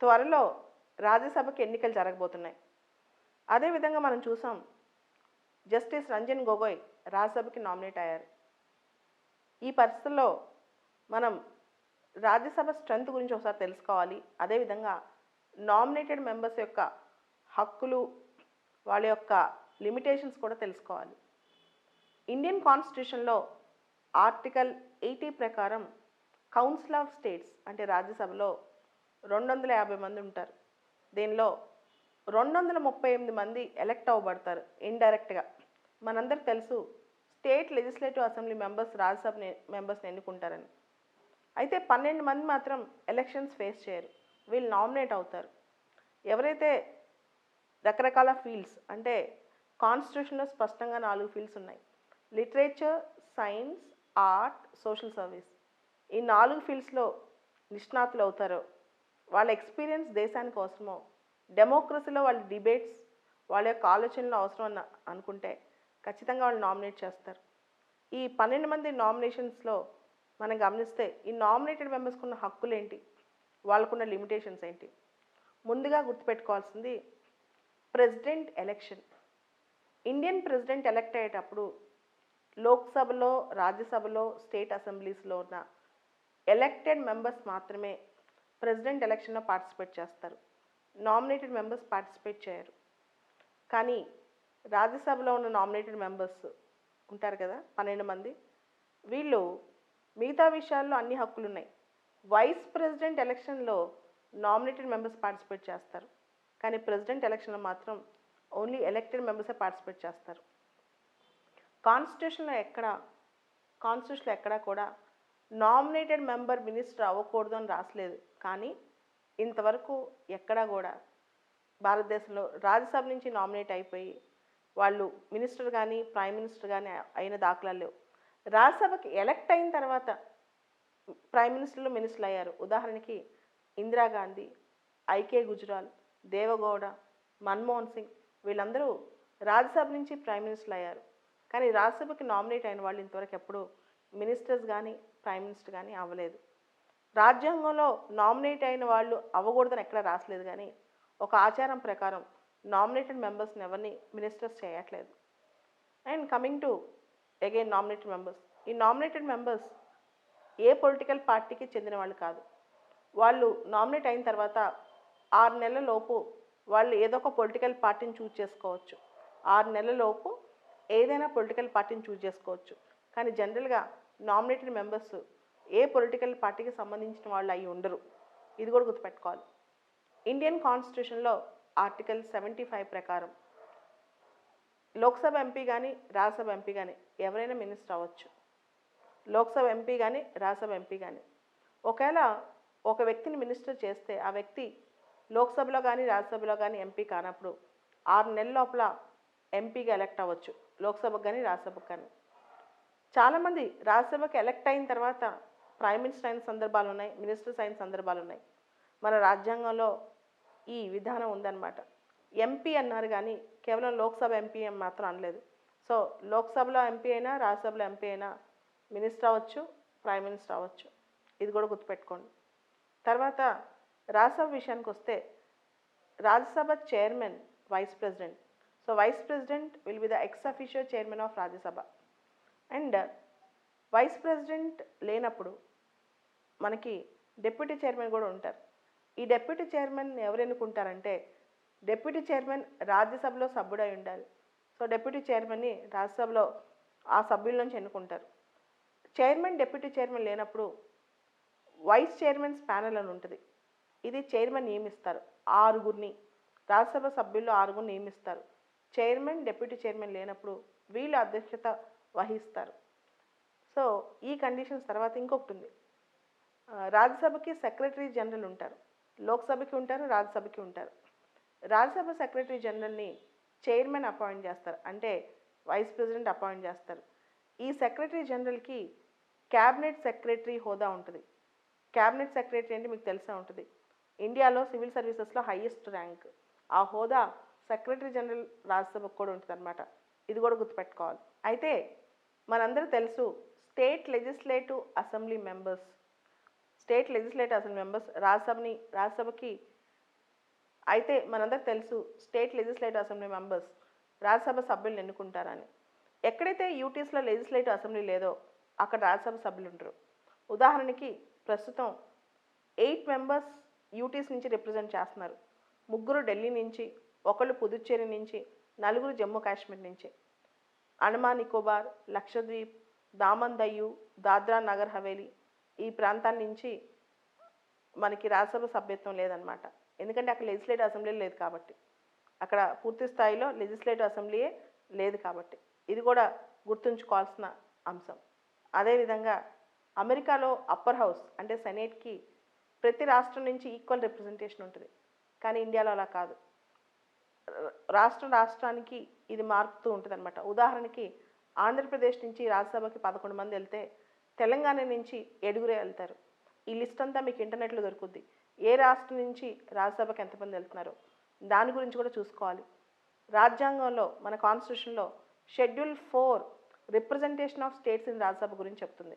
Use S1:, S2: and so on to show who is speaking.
S1: త్వరలో రాజ్యసభకి ఎన్నికలు జరగబోతున్నాయి. అదేవిధంగా మనం చూసాం జస్టిస్ రంజన్ గొగోయ్ రాజ్యసభకి నామినేట్ అయ్యారు. ఈ పరిస్థితుల్లో మనం రాజ్యసభ స్ట్రెంత్ గురించి ఒకసారి తెలుసుకోవాలి. అదేవిధంగా నామినేటెడ్ మెంబర్స్ యొక్క హక్కులు వాళ్ళ యొక్క లిమిటేషన్స్ కూడా తెలుసుకోవాలి. ఇండియన్ కాన్స్టిట్యూషన్లో ఆర్టికల్ ఎయిటీ ప్రకారం కౌన్సిల్ ఆఫ్ స్టేట్స్ అంటే రాజ్యసభలో రెండు వందల యాభై మంది ఉంటారు. దీనిలో రెండు వందల ముప్పై ఎనిమిది మంది ఎలక్ట్ అవ్వబడతారు ఇండైరెక్ట్గా. మనందరికి తెలుసు state legislative assembly members Rajya Sabha మెంబర్స్ని ఎన్నుకుంటారని. అయితే పన్నెండు మంది మాత్రం ఎలక్షన్స్ ఫేస్ చేయరు. వీళ్ళు నామినేట్ అవుతారు. ఎవరైతే రకరకాల ఫీల్డ్స్ అంటే కాన్స్టిట్యూషన్లో స్పష్టంగా నాలుగు ఫీల్డ్స్ ఉన్నాయి. Literature science art social service. ఈ నాలుగు ఫీల్డ్స్లో నిష్ణాతులు అవుతారో వాళ్ళ ఎక్స్పీరియన్స్ దేశానికి అవసరమో డెమోక్రసీలో వాళ్ళ డిబేట్స్ వాళ్ళ యొక్క ఆలోచనలు అవసరం అనుకుంటే ఖచ్చితంగా వాళ్ళు నామినేట్ చేస్తారు. ఈ పన్నెండు మంది నామినేషన్స్లో మనం గమనిస్తే ఈ నామినేటెడ్ మెంబర్స్కి ఉన్న హక్కులు ఏంటి? వాళ్ళకున్న లిమిటేషన్స్ ఏంటి? ముందుగా గుర్తుపెట్టుకోవాల్సింది president election Indian president elect అయ్యేటప్పుడు లోక్సభలో రాజ్యసభలో స్టేట్ అసెంబ్లీస్లో ఉన్న ఎలక్టెడ్ మెంబర్స్ మాత్రమే ప్రెసిడెంట్ ఎలక్షన్లో పార్టిసిపేట్ చేస్తారు. నామినేటెడ్ మెంబర్స్ పార్టిసిపేట్ చేయరు. కానీ రాజ్యసభలో ఉన్న నామినేటెడ్ మెంబర్స్ ఉంటారు కదా పన్నెండు మంది. వీళ్ళు మిగతా విషయాల్లో అన్ని హక్కులు ఉన్నాయి వైస్ ప్రెసిడెంట్ ఎలక్షన్లో నామినేటెడ్ మెంబర్స్ పార్టిసిపేట్ చేస్తారు. కానీ ప్రెసిడెంట్ ఎలక్షన్లో మాత్రం ఓన్లీ ఎలక్టెడ్ మెంబర్సే పార్టిసిపేట్ చేస్తారు. కాన్స్టిట్యూషన్లో ఎక్కడ కాన్స్టిట్యూషన్లో ఎక్కడా కూడా నామినేటెడ్ మెంబర్ మినిస్టర్ అవ్వకూడదు అని రాసలేదు. కానీ ఇంతవరకు ఎక్కడా కూడా భారతదేశంలో రాజ్యసభ నుంచి నామినేట్ అయిపోయి వాళ్ళు మినిస్టర్ కానీ ప్రైమ్ మినిస్టర్ కానీ అయిన దాఖలాలు లేవు. రాజ్యసభకి ఎలక్ట్ అయిన తర్వాత ప్రైమ్ మినిస్టర్లు మినిస్టర్లు అయ్యారు. ఉదాహరణకి ఇందిరాగాంధీ ఐకే గుజరాల్ దేవగౌడ మన్మోహన్ సింగ్ వీళ్ళందరూ రాజ్యసభ నుంచి ప్రైమ్ మినిస్టర్లు అయ్యారు. కానీ రాజ్యసభకి నామినేట్ అయిన వాళ్ళు ఇంతవరకు ఎప్పుడూ మినిస్టర్స్ కానీ ప్రైమ్ మినిస్టర్ కానీ అవ్వలేదు. రాజ్యాంగంలో నామినేట్ అయిన వాళ్ళు అవ్వకూడదని ఎక్కడ రాసలేదు కానీ ఒక ఆచారం ప్రకారం నామినేటెడ్ మెంబర్స్ని ఎవరిని మినిస్టర్స్ చేయట్లేదు. And coming to again nominated members. ఈ నామినేటెడ్ మెంబర్స్ ఏ పొలిటికల్ పార్టీకి చెందిన వాళ్ళు కాదు. వాళ్ళు నామినేట్ అయిన తర్వాత ఆరు నెలల లోపు వాళ్ళు ఏదో ఒక పొలిటికల్ పార్టీని చూజ్ చేసుకోవచ్చు. ఆరు నెలల లోపు ఏదైనా పొలిటికల్ పార్టీని చూజ్ చేసుకోవచ్చు. కానీ జనరల్గా నామినేటెడ్ మెంబర్స్ ఏ పొలిటికల్ పార్టీకి సంబంధించిన వాళ్ళు అయి ఉండరు. ఇది కూడా గుర్తుపెట్టుకోవాలి. ఇండియన్ కాన్స్టిట్యూషన్లో ఆర్టికల్ సెవెంటీ ఫైవ్ ప్రకారం లోక్సభ ఎంపీ కానీ రాజ్యసభ ఎంపీ కానీ ఎవరైనా మినిస్టర్ అవ్వచ్చు. లోక్సభ ఎంపీ కానీ రాజ్యసభ ఎంపీ కానీ ఒకవేళ ఒక వ్యక్తిని మినిస్టర్ చేస్తే ఆ వ్యక్తి లోక్సభలో కానీ రాజ్యసభలో కానీ ఎంపీ కానప్పుడు ఆరు నెలల లోపల ఎంపీగా ఎలక్ట్ అవ్వచ్చు. లోక్సభకు కానీ రాజ్యసభకు కానీ చాలామంది రాజ్యసభకి ఎలక్ట్ అయిన తర్వాత ప్రైమ్ మినిస్టర్ అయిన సందర్భాలు ఉన్నాయి మినిస్టర్స్ అయిన సందర్భాలు ఉన్నాయి మన రాజ్యాంగంలో ఈ విధానం ఉందన్నమాట. ఎంపీ అన్నారు కానీ కేవలం లోక్సభ ఎంపీ మాత్రం అనలేదు. సో లోక్సభలో ఎంపీ అయినా రాజ్యసభలో ఎంపీ అయినా మినిస్టర్ అవ్వచ్చు ప్రైమ్ మినిస్టర్ అవ్వచ్చు. ఇది కూడా గుర్తుపెట్టుకోండి. తర్వాత రాజ్యసభ విషయానికి వస్తే Rajya Sabha chairman vice president so vice president will be the ex officio chairman of Rajya Sabha. And vice president లేనప్పుడు మనకి డెప్యూటీ చైర్మన్ కూడా ఉంటారు. ఈ డెప్యూటీ చైర్మన్ ఎవరు ఎన్నుకుంటారంటే డెప్యూటీ చైర్మన్ రాజ్యసభలో సభ్యుడై ఉండాలి. సో డెప్యూటీ చైర్మన్ని రాజ్యసభలో ఆ సభ్యుల నుంచి ఎన్నుకుంటారు. చైర్మన్ డెప్యూటీ చైర్మన్ లేనప్పుడు వైస్ చైర్మన్స్ ప్యానెల్ అని ఉంటుంది. ఇది చైర్మన్ నియమిస్తారు. ఆరుగురిని రాజ్యసభ సభ్యుల్లో ఆరుగురు నియమిస్తారు. చైర్మన్ డెప్యూటీ చైర్మన్ లేనప్పుడు వీళ్ళు అధ్యక్షత వహిస్తారు. సో ఈ కండిషన్స్ తర్వాత ఇంకొకటి ఉంది రాజ్యసభకి సెక్రటరీ జనరల్ ఉంటారు. లోక్సభకి ఉంటారు రాజ్యసభకి ఉంటారు. రాజ్యసభ సెక్రటరీ జనరల్ని చైర్మన్ అపాయింట్ చేస్తారు. అంటే వైస్ ప్రెసిడెంట్ అపాయింట్ చేస్తారు. ఈ సెక్రటరీ జనరల్కి క్యాబినెట్ సెక్రటరీ హోదా ఉంటుంది. క్యాబినెట్ సెక్రటరీ అంటే మీకు తెలిసే ఉంటుంది. ఇండియాలో సివిల్ సర్వీసెస్లో హైయెస్ట్ ర్యాంక్. ఆ హోదా సెక్రటరీ జనరల్ రాజ్యసభకు కూడా ఉంటుంది అనమాట ఇది కూడా గుర్తుపెట్టుకోవాలి. అయితే మనందరూ తెలుసు state legislative assembly members. State legislative assembly members రాజ్యసభని రాజ్యసభకి అయితే మనందరికి తెలుసు state legislative assembly members Rajya Sabha సభ్యులను ఎన్నుకుంటారని. ఎక్కడైతే యూటీస్లో లెజిస్లేటివ్ అసెంబ్లీ లేదో అక్కడ రాజ్యసభ సభ్యులు ఉంటారు ఉదాహరణకి ప్రస్తుతం ఎయిట్ మెంబర్స్ యూటీస్ నుంచి రిప్రజెంట్ చేస్తున్నారు. ముగ్గురు ఢిల్లీ నుంచి ఒకళ్ళు పుదుచ్చేరి నుంచి నలుగురు జమ్మూ కాశ్మీర్ నుంచి. అండమాన్ నికోబార్ లక్షద్వీప్ దామన్ దయ్యు దాద్రా నగర్ హవేలీ ఈ ప్రాంతాల నుంచి మనకి రాజ్యసభ సభ్యత్వం లేదనమాట ఎందుకంటే అక్కడ లెజిస్లేటివ్ అసెంబ్లీ లేదు కాబట్టి. అక్కడ పూర్తి స్థాయిలో లెజిస్లేటివ్ అసెంబ్లీయే లేదు కాబట్టి. ఇది కూడా గుర్తుంచుకోవాల్సిన అంశం. అదేవిధంగా అమెరికాలో అప్పర్ హౌస్ అంటే సెనేట్కి ప్రతి రాష్ట్రం నుంచి ఈక్వల్ రిప్రజెంటేషన్ ఉంటుంది. కానీ ఇండియాలో అలా కాదు. రాష్ట్రం రాష్ట్రానికి ఇది మారుతూ ఉంటుంది అనమాట ఉదాహరణకి ఆంధ్రప్రదేశ్ నుంచి రాజ్యసభకి పదకొండు మంది వెళ్తే తెలంగాణ నుంచి ఏడుగురే వెళ్తారు. ఈ లిస్ట్ అంతా మీకు ఇంటర్నెట్లో దొరుకుద్ది. ఏ రాష్ట్రం నుంచి రాజ్యసభకి ఎంతమంది వెళ్తున్నారో? దాని గురించి కూడా చూసుకోవాలి. రాజ్యాంగంలో మన కాన్స్టిట్యూషన్లో schedule four representation of states in Rajya Sabha గురించి చెప్తుంది.